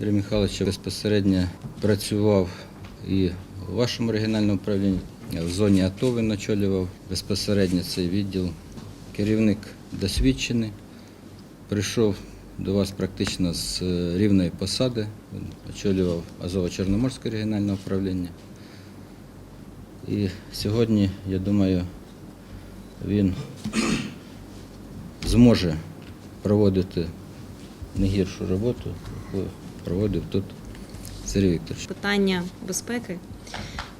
Юрій Михайлович безпосередньо працював і у вашому регіональному управлінні, в зоні АТО він очолював безпосередньо цей відділ. Керівник досвідчений, прийшов до вас практично з е, рівної посади, він очолював Азово-Чорноморське регіональне управління. І сьогодні, я думаю, він зможе проводити не гіршу роботу, проводив тут Сергій Вікторович. Питання безпеки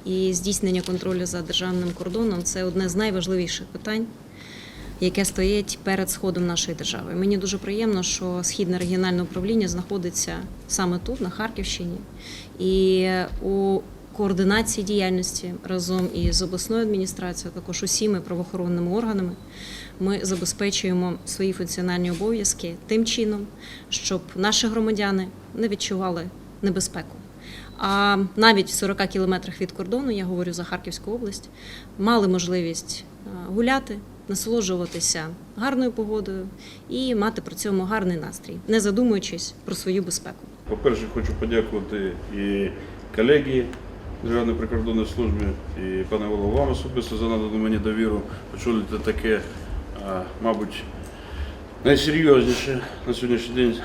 і здійснення контролю за державним кордоном це одне з найважливіших питань, яке стоїть перед сходом нашої держави. Мені дуже приємно, що східне регіональне управління знаходиться саме тут, на Харківщині, і у координації діяльності разом із обласною адміністрацією, а також усіми правоохоронними органами. Ми забезпечуємо свої функціональні обов'язки тим чином, щоб наші громадяни не відчували небезпеку. А навіть в 40 кілометрах від кордону, я говорю за Харківську область, мали можливість е, гуляти, насолоджуватися гарною погодою і мати при цьому гарний настрій, не задумуючись про свою безпеку. По-перше, хочу подякувати і колегії Державної прикордонної служби, і пане голову вам особисто за надану мені довіру. Очолити таке, мабуть, найсерйозніше на сьогоднішній день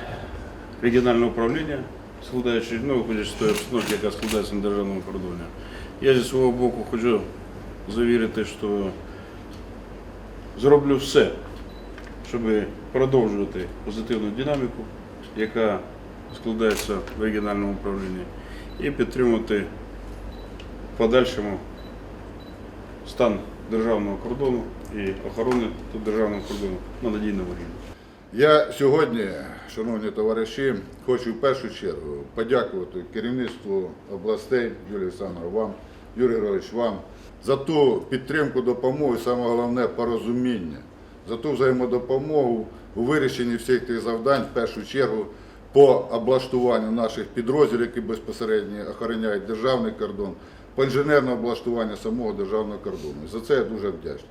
регіональне управління, складаючи, ну, виходячи з тої обстановки, яка складається на державному кордоні. Я зі свого боку хочу завірити, що зроблю все, щоб продовжувати позитивну динаміку, яка складається в регіональному управлінні, і підтримувати подальшому стан державного кордону і охорони тут державного кордону на надійному рівні. Я сьогодні, шановні товариші, хочу в першу чергу подякувати керівництву областей Юлії Олександровна, вам, Юрій Григорович, вам за ту підтримку, допомогу, і саме головне порозуміння, за ту взаємодопомогу у вирішенні всіх тих завдань, в першу чергу по облаштуванню наших підрозділів, які безпосередньо охороняють державний кордон, по інженерному облаштуванню самого державного кордону. За це я дуже вдячний.